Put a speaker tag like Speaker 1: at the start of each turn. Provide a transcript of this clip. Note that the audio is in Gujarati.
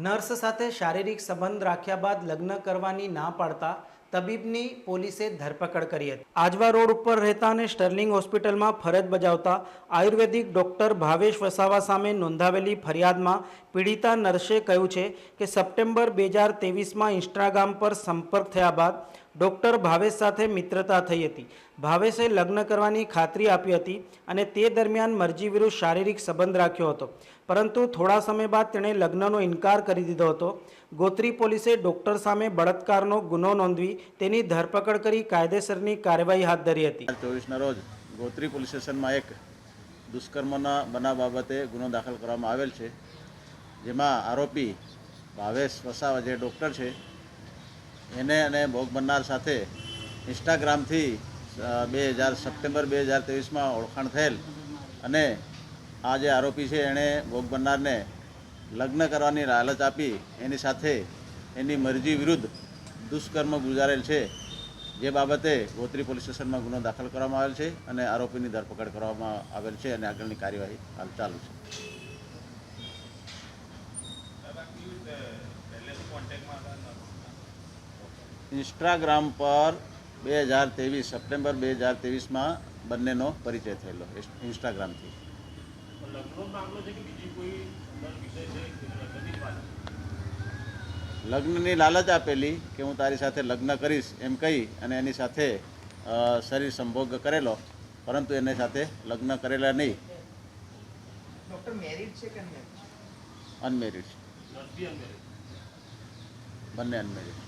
Speaker 1: નર્સ સાથે શારીરિક સંબંધ રાખ્યા બાદ લગ્ન કરવાની ના પાડતા તબીબની પોલીસે ધરપકડ કરી હતી. આજવા રોડ ઉપર રહેતા અને સ્ટર્લિંગ હોસ્પિટલમાં ફરજ બજાવતા આયુર્વેદિક ડોક્ટર ભાવેશ વસાવા સામે નોંધાવેલી ફરિયાદમાં પીડિતા નર્સે કહ્યું છે કે સપ્ટેમ્બર બે હજાર તેવીસમાં ઇન્સ્ટાગ્રામ પર સંપર્ક થયા બાદ ડૉક્ટર ભાવેશ સાથે મિત્રતા થઈ હતી. ભાવેશે લગ્ન કરવાની ખાતરી આપી હતી અને તે દરમિયાન મરજી વિરુદ્ધ શારીરિક સંબંધ રાખ્યો હતો. પરંતુ થોડા સમય બાદ તેણે લગ્નનો ઇનકાર કરી દીધો હતો. ગોત્રી પોલીસે ડૉક્ટર સામે બળાત્કારનો ગુનો નોંધવી તેની ધરપકડ કરી કાયદેસરની કાર્યવાહી હાથ ધરી હતી.
Speaker 2: ચોવીસના રોજ ગોત્રી પોલીસ સ્ટેશનમાં એક દુષ્કર્મના બનાવ બાબતે ગુનો દાખલ કરવામાં આવેલ છે, જેમાં આરોપી ભાવેશ વસાવા જે ડૉક્ટર છે, એને અને ભોગ બનનાર સાથે ઇન્સ્ટાગ્રામથી બે હજાર સપ્ટેમ્બર બે હજાર ત્રેવીસમાં ઓળખાણ થયેલ અને આ જે આરોપી છે એણે ભોગ બનનારને લગ્ન કરવાની લાલચ આપી, એની સાથે એની મરજી વિરુદ્ધ દુષ્કર્મ ગુજારેલ છે, જે બાબતે ગોત્રી પોલીસ સ્ટેશનમાં ગુનો દાખલ કરવામાં આવેલ છે અને આરોપીની ધરપકડ કરવામાં આવેલ છે અને આગળની કાર્યવાહી હાલ ચાલુ છે. ઇન્સ્ટાગ્રામ પર બે હજાર ત્રેવીસ, સપ્ટેમ્બર બે હજાર ત્રેવીસમાં બંનેનો પરિચય થયેલો, ઇન્સ્ટાગ્રામથી. લાલચ આપેલી કે હું તારી સાથે લગ્ન કરીશ એમ કહી અને એની સાથે શરીર સંભોગ કરેલો પરંતુ એની સાથે લગ્ન કરેલા નહીં.
Speaker 3: ડોક્ટર છે
Speaker 2: અનમેરિડ બંને અનમેરિડ